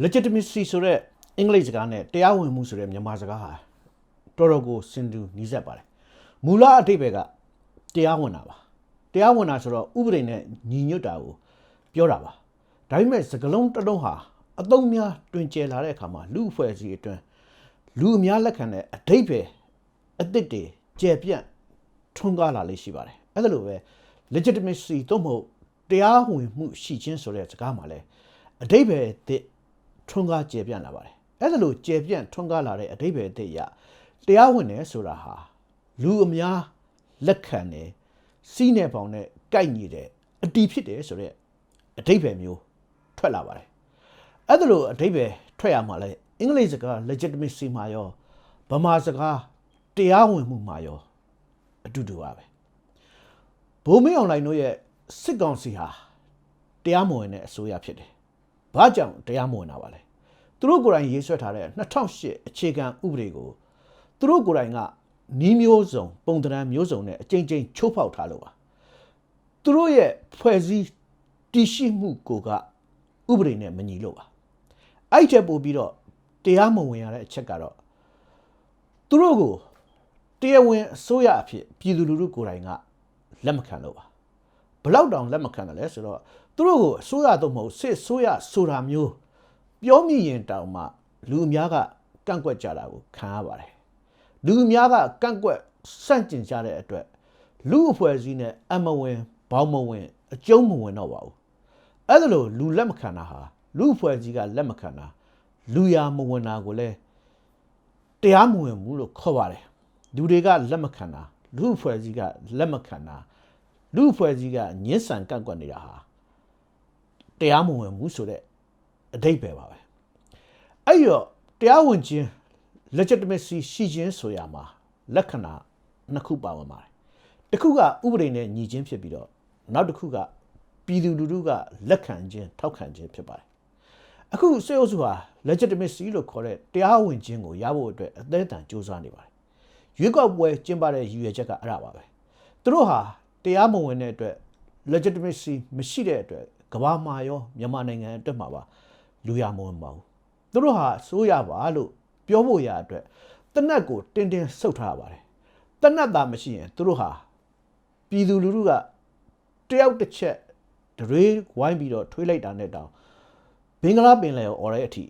legitimacy ဆိုတဲ့အင်္ဂလိပ်စကားနဲ့တရားဝင်မှုဆိုတဲ့မြန်မာစကားဟာတော်တော်ကိုစင်တူနီးစပ်ပါတယ်မူလအထိပ္ပယ်ကတရားဝင်တာပါတရားဝင်တာဆိုတော့ဥပဒေနဲ့ညီညွတ်တာကိုပြောတာပါဒါပေမဲ့စကလုံးတစ်လုံးဟာအသုံးများတွင်ကျယ်လာတဲ့အခါမှာလူအဖွဲ့အစည်းအတွင်းလူအများလက်ခံတဲ့အထိပ္ပယ်အသစ်တွေကျယ်ပြန့်ထွန်းကားလာလေးရှိပါတယ်အဲ့ဒါလိုပဲ legitimacy တော့မဟုတ်တရားဝင်မှုရှိခြင်းဆိုတဲ့စကားမှာလဲအဓိပ္ပာယ်အသစ် ထွန်းကားကျယ်ပြန့်လာပါတယ်အဲ့ဒါလိုကျယ်ပြန့်ထွန်းကားလာတဲ့အဓိပ္ပာယ်အသစ်အရတရားဝင်တယ်ဆိုတာဟာလူအများလက်ခံတယ်စီးနေပေါင်နဲ့ကိုက်ညီတယ်အတီးဖြစ်တယ်ဆိုတဲ့အဓိပ္ပာယ်မျိုးထွက်လာပါတယ်အဲ့ဒါလိုအဓိပ္ပာယ်ထွက်ရမှာလဲအင်္ဂလိပ်စကား legitimacy မှာရောဗမာစကားတရားဝင်မှုမှာရောအတူတူပါပဲဘိုးမင်းအွန်လိုင်းတို့ရဲ့စစ်ကောင်စီဟာတရားမဝင်တဲ့အစိုးရဖြစ်တယ်။ ဘာကြောင့်တရားမဝင်တာပါလဲ။သူတို့ကိုယ်တိုင်ရေးဆွဲထားတဲ့2008အခြေခံဥပဒေကိုသူတို့ကိုယ်တိုင်ကနီးမျိုးစုံ ပုံသဏ္ဍာန်မျိုးစုံနဲ့အကြိမ်ကြိမ်ချိုးဖောက်ထားလို့ပါ။သူတို့ရဲ့ဖွဲ့စည်းတည်ရှိမှုကိုကဥပဒေနဲ့မညီလို့ပါ။အဲ့ချက်ပို့ပြီးတော့တရားမဝင်ရတဲ့အချက်ကတော့သူတို့ကိုတရားဝင်အစိုးရအဖြစ်ပြည်သူလူထုကိုယ်တိုင်ကလက်မခံလို့ပါဘလောက်တောင်လက်မခံတယ်လဲဆိုတော့ သူတို့ကိုအစိုးရတော့မဟုတ်စစ်အစိုးရဆိုတာမျိုးပြောမိရင်တောင်မှလူအများကကန့်ကွက်ကြတာကိုခံရပါတယ်လူအများကကန့်ကွက်စန့်ကျင်ကြတဲ့အတွက်လူအဖွဲ့အစည်းနဲ့အမဝင်ဘောင်းမဝင်အကျုံးမဝင်တော့ပါဘူးအဲ့ဒါလို့လူလက်မခံတာဟာလူအဖွဲ့အစည်းကလက်မခံတာလူရမဝင်တာကိုလည်းတရားမဝင်ဘူးလို့ခေါ်ပါတယ်လူတွေကလက်မခံတာလူအဖွဲ့အစည်းကလက်မခံတာလူအဖွဲ့အစည်းကညှဉ်းဆန်ကန့်ကွက်နေတာဟာ တရားမဝင်ဘူးဆိုတဲ့အဓိပ္ပာယ်ပါပဲအဲ့တော့တရားဝင်ခြင်း legitimacy ရှိခြင်းဆိုရမှာလက္ခဏာနှစ်ခုပါဝင်ပါတယ်တစ်ခုကဥပဒေနဲ့ညီခြင်းဖြစ်ပြီးတော့နောက်တစ်ခုကပြည်သူလူထုကလက်ခံခြင်းထောက်ခံခြင်းဖြစ်ပါတယ်အခုစေအုပ်စုဟာ legitimacy လို့ခေါ်တဲ့တရားဝင်ခြင်းကိုရဖို့အတွက်အသေးအံစူးစမ်းနေပါတယ်။ရွေးကောက်ပွဲကျင်းပတဲ့ရည်ရွယ်ချက်ကအဲ့ဒါပါပဲ။သူတို့ဟာတရားမဝင်တဲ့အတွက် legitimacy မရှိတဲ့အတွက် ကမ္ဘာမှာရောမြန်မာနိုင်ငံအတွက်မှာပါလူရမဝင်ပါဘူး။သူတို့ဟာစိုးရပါလို့ပြောဖို့ရအတွက်တနက်ကိုတင်းတင်းဆုတ်ထားပါတယ်။တနက်သာမရှိရင်သူတို့ဟာပြည်သူလူထုကတယောက်တစ်ချက်ဒရွေးဝိုင်းပြီးတော့ထွေးလိုက်တာနဲ့တောင်ဘင်္ဂလားပင်လယ်ကိုអော်ရဲအထိ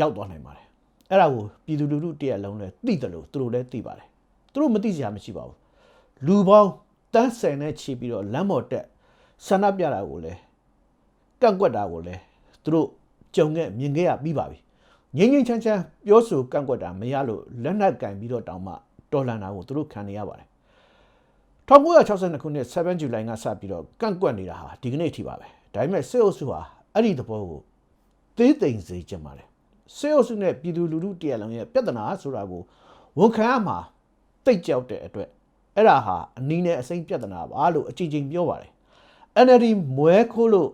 ရောက်သွားနိုင်ပါတယ်အဲ့ဒါကိုပြည်သူလူထုတရက်လုံးလည်းသိတယ်လို့သူတို့လည်းသိပါတယ်သူတို့မသိစရာမရှိပါဘူးလူပေါင်းတန်းဆယ်နဲ့ချီပြီးတော့လမ်းပေါ်တက်ဆန္ဒပြတာကိုလည်း ကန့်ကွက်တာကိုလည်းသူတို့ကြုံခဲ့မြင်ခဲ့ရပြီးပါပြီငင်းငင်းချမ်းချမ်းပြောဆိုကန့်ကွက်တာမရလို့လက်နက်ကင်ပြီးတော့တောင်းမှတော်လန်တာကိုသူတို့ခံနေရပါတယ်1962ခုနှစ်7 July ကစပြီးတော့ကန့်ကွက်နေတာဟာဒီကနေ့အထိပါပဲဒါပေမဲ့စစ်အုပ်စုဟာအဲ့ဒီသဘောကိုသေးသိမ်စေချင်ပါတယ်စေအုပ်စုနဲ့ပြည်သူလူထုတရက်လုံးရဲ့ပြဿနာဆိုတာကိုဝန်ခံရမှာတိတ်ကြောက်တဲ့အတွက်အဲ့ဒါဟာအနည်းနဲ့အစိမ့်ပြဿနာပါလို့အကြိမ်ကြိမ်ပြောပါတယ် NLD မွဲခိုးလို့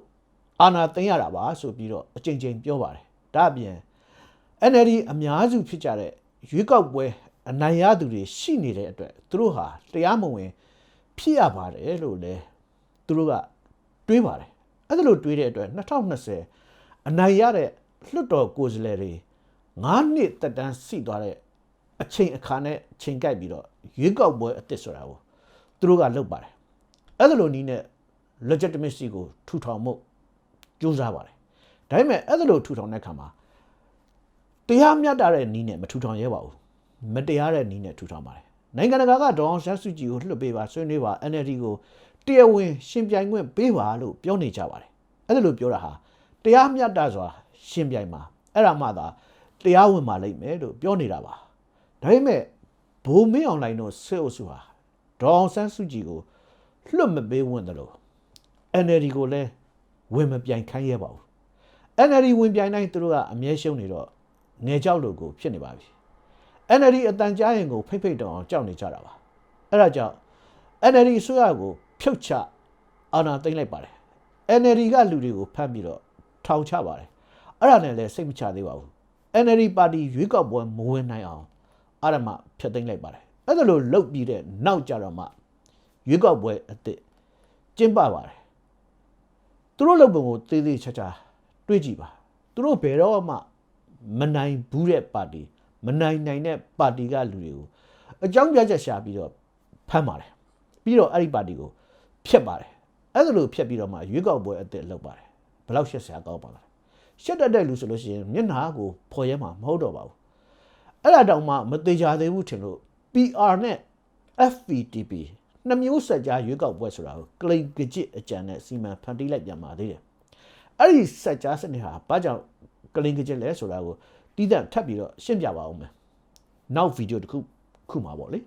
အာဏာသိမ်းရတာပါဆိုပြီးတော့အကြိမ်ကြိမ်ပြောပါတယ်ဒါအပြင် NLD အများစုဖြစ်ကြတဲ့ရွေးကောက်ပွဲအနိုင်ရသူတွေရှိနေတဲ့အတွက်သူတို့ဟာတရားမဝင် ဖြစ်ရပါတယ်လို့လည်းသူတို့ကတွေးပါတယ်အဲ့ဒါလို့တွေးတဲ့အတွက်2020အနိုင်ရတဲ့လွတ်တော်ကိုယ်စားလှယ်တွေ9နှစ်တက်တန်းစီသွားတဲ့အချိန်အခါနဲ့ချိန်ကိုက်ပြီးတော့ရွေးကောက်ပွဲအစ်စ်ဆိုတာကိုသူတို့ကလုပ်ပါတယ်အဲ့ဒါလိုနည်းနဲ့ legitimacy ကိုထူထောင်မှု ကြိုးစားပါတယ်ဒါပေမဲ့အဲ့ဒါလိုထူထောင်တဲ့အခါမှာတရားမျှတတဲ့နည်းနဲ့မထူထောင်ရဲပါဘူးမတရားတဲ့နည်းနဲ့ထူထောင်ပါတယ်နိုင်ငံတကာကဒေါအောင်ဆန်းစုကြည်ကိုလွှတ်ပေးပါဆွေးနွေးပါ NLD ကိုတရားဝင်ရှင်ပြိုင်ခွင့်ပေးပါလို့ပြောနေကြပါတယ်အဲ့ဒါလိုပြောတာဟာတရားမျှတစွာရှင်ပြိုင်မှာအဲ့ဒါမှသာတရားဝင်ပါလိမ့်မယ်လို့ပြောနေတာပါဒါပေမဲ့ဘိုးမင်းအွန်လိုင်းတို့စစ်အုပ်စုဟာဒေါအောင်ဆန်းစုကြည်ကိုလွှတ်မပေးဝင်တယ်လို့ NLD ကိုလည်း ဝင်မပြိုင်ခိုင်းရပါဘူး NLD ဝင်ပြိုင်တိုင်းသူတို့ကအမြဲရှုံးနေတော့ငယ်ကြောက်လို့ကိုဖြစ်နေပါပြီ NLD အတန်ကြားရင်ကိုဖိတ်ဖိတ်တောင်အောင်ကြောက်နေကြတာပါအဲ့ဒါကြောင့် NLD အစိုးရကိုဖြုတ်ချအာဏာသိမ်းလိုက်ပါတယ် NLD ကလူတွေကိုဖမ်းပြီးတော့ထောင်ချပါတယ်အဲ့ဒါနဲ့လည်းစိတ်မချသေးပါဘူး NLD ပါတီရွေးကောက်ပွဲမဝင်နိုင်အောင်အာရမဖျက်သိမ်းလိုက်ပါတယ်အဲ့ဒါလိုလုတ်ပြီးတဲ့နောက်ကြတော့မှရွေးကောက်ပွဲအစ်စ်ကျင်းပပါတယ် သူတို့လုပ်ပုံကိုသေးသေးချာချာတွေးကြည့်ပါသူတို့ဘယ်တော့မှမနိုင်ဘူးတဲ့ပါတီမနိုင်နိုင်တဲ့ပါတီကလူတွေကိုအကြောင်းပြချက်ရှာပြီးတော့ဖမ်းပါတယ်ပြီးတော့အဲ့ဒီပါတီကိုဖျက်ပါတယ်အဲ့ဒါလိုဖျက်ပြီးတော့မှရွေးကောက်ပွဲအသစ်လုပ်ပါတယ်ဘယ်လောက်ရှက်စရာကောင်းပါလားရှက်တတ်တဲ့လူဆိုလို့ရှိရင်မျက်နှာကိုဖော်ရဲမှာမဟုတ်တော့ပါဘူးအဲ့ဒါတောင်မှမသေးကြသေးဘူးထင်လို့ PR နဲ့ FPTP နှစ်မျိုးဆက်ကြားရွေးကောက်ပွဲဆိုတာကိုကလိန်ကကြစ်အကြံနဲ့စီမံဖန်တီးလိုက်ပြန်ပါသေးတယ်အဲ့ဒီဆက်ကြားစနစ်ဟာဘာကြောင့်ကလိန်ကကြစ်လဲဆိုတာကိုတီးတန့်ထပ်ပြီးတော့ရှင်းပြပါဦးမယ်နောက်ဗီဒီယိုတစ်ခုခုမှာပေါ့လေ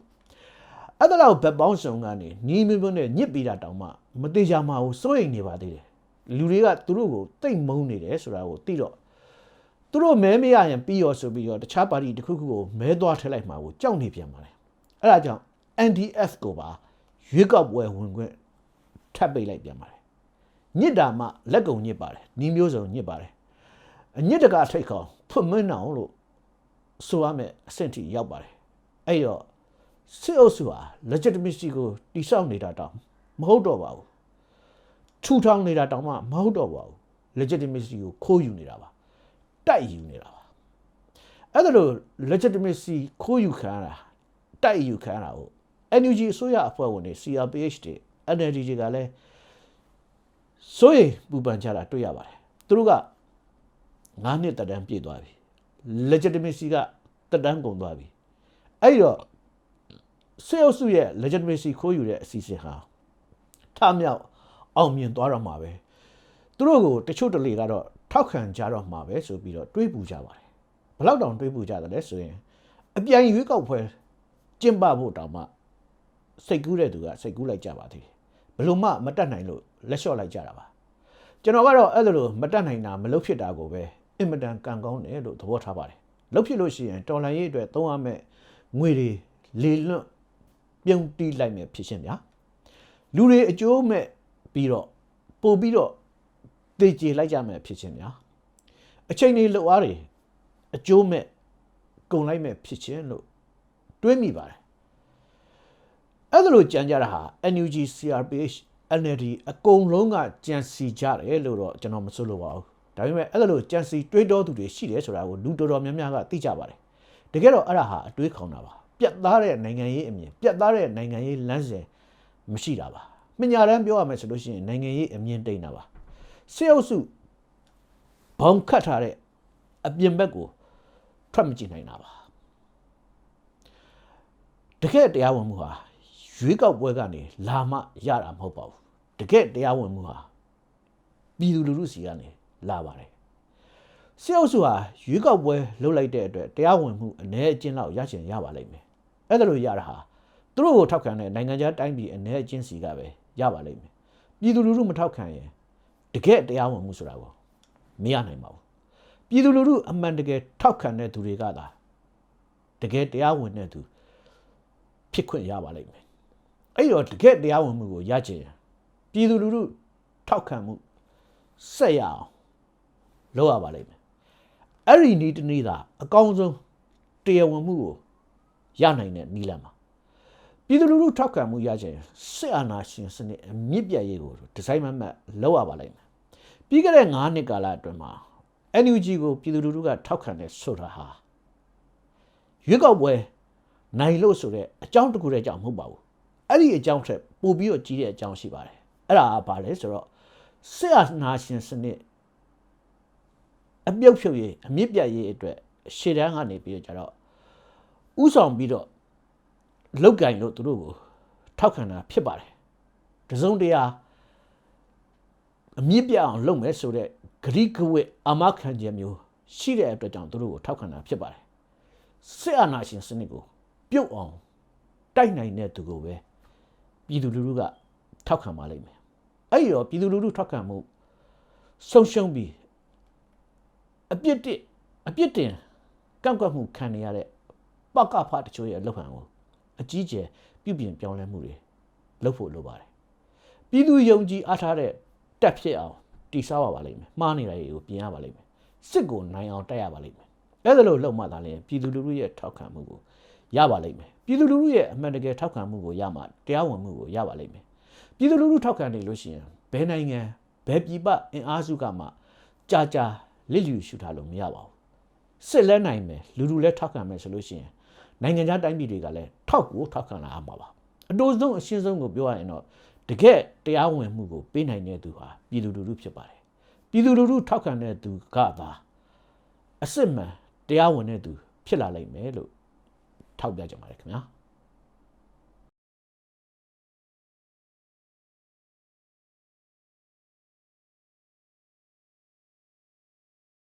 အဲ့ဒါတော့ဘက်ပေါင်းစုံကနေညီမမျိုးနဲ့ညစ်ပြီးတာတောင်မှမသေးကြမှာကိုစိုးရိမ်နေပါသေးတယ်လူတွေကသူတို့ကိုတိတ်မုန်းနေတယ်ဆိုတာကိုသိတော့သူတို့မဲမရရင်ပြီးရောဆိုပြီးတော့တခြားပါတီတစ်ခုခုကိုမဲသွားထည့်လိုက်မှာကိုကြောက်နေပြန်ပါတယ်အဲ့ဒါကြောင့် NDF ကိုပါ ရွေးကောက်ပွဲဝင်ခွင့်ထပ်ပိတ်လိုက်ပြန်ပါတယ်ညစ်တာမှလက်ကုံညစ်ပါတယ်ညီမျိုးစုံညစ်ပါတယ်အညစ်တကာထိတ်ခေါင်ဖွင့်မင်းအောင်လို့ဆိုရမယ်အဆင့်ထိရောက်ပါတယ်အဲ့တော့စစ်အုပ်စုဟာ legitimacy ကိုတိဆောက်နေတာတောင်မဟုတ်တော့ပါဘူးထူထောင်နေတာတောင်မှမဟုတ်တော့ပါဘူး legitimacy ကိုခိုးယူနေတာပါတိုက်ယူနေတာပါအဲ့ဒါလို့ legitimacy ခိုးယူခံရတာတိုက်ယူခံရတာကို NUG အစိုးရအဖွဲ့ဝင်တွေ CRPH တွေ NLD တွေကလည်းစိုးရိမ်ပူပန်ကြတာတွေ့ရပါတယ်သူတို့က9နှစ်တက်တန်းပြည့်သွားပြီ legitimacy ကတက်တန်းကုန်သွားပြီအဲ့ဒီတော့စေအုပ်စုရဲ့ legitimacy ခိုးယူတဲ့အစီအစဉ်ဟာထမြောက်အောင်မြင်သွားတော့မှာပဲသူတို့ကိုတချို့တလေကတော့ထောက်ခံကြတော့မှာပဲဆိုပြီးတော့တွေးပူကြပါတယ်ဘလောက်တောင်တွေးပူကြတယ်လဲဆိုရင်အပြိုင်ရွေးကောက်ပွဲကျင့်ပဖို့တောင်မှ စိတ်ကူးတဲ့သူကစိတ်ကူးလိုက်ကြပါသေးတယ်ဘလို့မှမတတ်နိုင်လို့လက်လျှော့လိုက်ကြတာပါကျွန်တော်ကတော့အဲ့လိုမတတ်နိုင်တာမလုပ်ဖြစ်တာကိုပဲအင်မတန်ကံကောင်းတယ်လို့သဘောထားပါတယ်လုပ်ဖြစ်လို့ရှိရင်တော်လန်ရေးအတွက်သုံးရမယ့်ငွေတွေလေလွတ်ပြုံးတီးလိုက်မယ်ဖြစ်ရှင်ဗျာလူတွေအကျိုးမဲ့ပြီးတော့ပို့ပြီးတော့တေချေလိုက်ကြမယ်ဖြစ်ရှင်ဗျာအချိန်တွေလောက်အားတွေအကျိုးမဲ့ကုန်လိုက်မဲ့ဖြစ်ချင်းလို့တွေးမိပါတယ် အဲ့ဒါလိုကြံကြတာဟာ NUG CRPH NLD အကုန်လုံးကကြံစီကြတယ်လို့တော့ကျွန်တော်မဆိုလိုပါဘူးဒါပေမဲ့အဲ့ဒါလိုကြံစီတွေးတောသူတွေရှိတယ်ဆိုတာကိုလူတော်တော်များများကသိကြပါတယ်တကယ်တော့အဲ့ဒါဟာအတွေးခေါင်တာပါပြတ်သားတဲ့နိုင်ငံရေးအမြင်ပြတ်သားတဲ့နိုင်ငံရေးလမ်းစဉ်မရှိတာပါမညာတမ်းပြောရမယ်ဆိုလို့ရှိရင်နိုင်ငံရေးအမြင်တိတ်တာပါစေအုပ်စုဘောင်ခတ်ထားတဲ့အပြင်ဘက်ကိုထွက်မကြည့်နိုင်တာပါတကယ်တရားဝင်မှုဟာ ရွေးကောက်ပွဲကနေလာမှရတာမဟုတ်ပါဘူးတကယ်တရားဝင်မှုဟာပြည်သူလူထုစီကနေလာပါတယ်စေအုပ်စုဟာရွေးကောက်ပွဲလုပ်လိုက်တဲ့အတွက်တရားဝင်မှုအ ਨੇ အကျဉ်းလောက်ရချင်ရပါလိမ့်မယ်အဲ့ဒါလိုရတာဟာသူတို့ကိုထောက်ခံတဲ့နိုင်ငံခြားတိုင်းပြည်အ ਨੇ အကျဉ်းစီကပဲရပါလိမ့်မယ်ပြည်သူလူထုမထောက်ခံရင်တကယ်တရားဝင်မှုဆိုတာကိုမရနိုင်ပါဘူးပြည်သူလူထုအမှန်တကယ်ထောက်ခံတဲ့သူတွေကသာတကယ်တရားဝင်တဲ့သူဖြစ်ခွင့်ရပါလိမ့်မယ် အဲ့တော့တကယ်တရားဝင်မှုကိုရချင်ရင်ပြည်သူလူထုထောက်ခံမှုဆက်ရအောင်လုပ်ရပါလိမ့်မယ်အဲ့ဒီနီးတနည်းသာအကောင်းဆုံးတရားဝင်မှုကိုရနိုင်တဲ့နီးလမ်းပါပြည်သူလူထုထောက်ခံမှုရချင်စစ်အာဏာရှင်စနစ်အမြင့်ပြတ်ရေးကိုဒီဇိုင်းမမတ်လုပ်ရပါလိမ့်မယ်ပြီးခဲ့တဲ့9နှစ်ကာလအတွင်းမှာ NUG ကိုပြည်သူလူထုကထောက်ခံတဲ့ဆိုတာဟာရွေးကောက်ပွဲနိုင်လို့ဆိုတဲ့အကြောင်းတစ်ခုတည်းကြောင့်မဟုတ်ပါဘူး အဲ့ဒီအကြောင်းထက်ပိုပြီးတော့ကြီးတဲ့အကြောင်းရှိပါတယ်အဲ့ဒါကဘာလဲဆိုတော့စစ်အာဏာရှင်စနစ်အပြုတ်ဖြုတ်ရေးအမြင့်ပြတ်ရေးအတွက်ရှေ့တန်းကနေပြီးတော့ကြတော့ဥဆောင်ပြီးတော့လောက်ကင်လို့သူတို့ကိုထောက်ခံတာဖြစ်ပါတယ်တစုံတရာအမြင့်ပြတ်အောင်လုပ်မယ်ဆိုတဲ့ဂရိကဝတ်အမခံချက်မျိုးရှိတဲ့အတွက်ကြောင့်သူတို့ကိုထောက်ခံတာဖြစ်ပါတယ်စစ်အာဏာရှင်စနစ်ကိုပြုတ်အောင်တိုက်နိုင်တဲ့သူကိုပဲ ပြည်သူလူထုကထောက်ခံပါလိမ့်မယ်အဲ့ဒီတော့ပြည်သူလူထုထောက်ခံမှုဆုံးရှုံးပြီးအပြစ်တစ်အပြစ်တင်ကန့်ကွက်မှုခံနေရတဲ့ပကဖတချို့ရဲ့လှုပ်ဟန်ကိုအကြီးကျယ်ပြုပြင်ပြောင်းလဲမှုတွေလုပ်ဖို့လိုပါတယ်ပြည်သူယုံကြည်အားထားတဲ့တက်ဖြစ်အောင်တိဆောက်ရပါလိမ့်မယ်မှားနေတာတွေကိုပြင်ရပါလိမ့်မယ်စစ်ကိုနိုင်အောင်တိုက်ရပါလိမ့်မယ်အဲ့ဒါလို့လှုပ်မှသာလျှင်ပြည်သူလူထုရဲ့ထောက်ခံမှုကိုရပါလိမ့်မယ် ပြည်သူလူထုရဲ့အမှန်တကယ်ထောက်ခံမှုကိုရမှတရားဝင်မှုကိုရပါလိမ့်မယ်ပြည်သူလူထုထောက်ခံနေလို့ရှိရင်ဘယ်နိုင်ငံဘယ်ပြည်ပအင်အားစုကမှကြာကြာလစ်လျူရှုထားလို့မရပါဘူးစစ်လဲနိုင်မယ်လူလူလဲထောက်ခံမယ်ဆိုလို့ရှိရင်နိုင်ငံခြားတိုင်းပြည်တွေကလည်းထောက်ကိုထောက်ခံလာမှာပါအတိုးဆုံးအရှင်းဆုံးကိုပြောရရင်တော့တကယ်တရားဝင်မှုကိုပေးနိုင်တဲ့သူဟာပြည်သူလူထုဖြစ်ပါတယ်ပြည်သူလူထုထောက်ခံတဲ့သူကသာအစစ်မှန်တရားဝင်တဲ့သူဖြစ်လာလိမ့်မယ်လို့ ထောက်ပြကြပါတယ်ခင်ဗျာ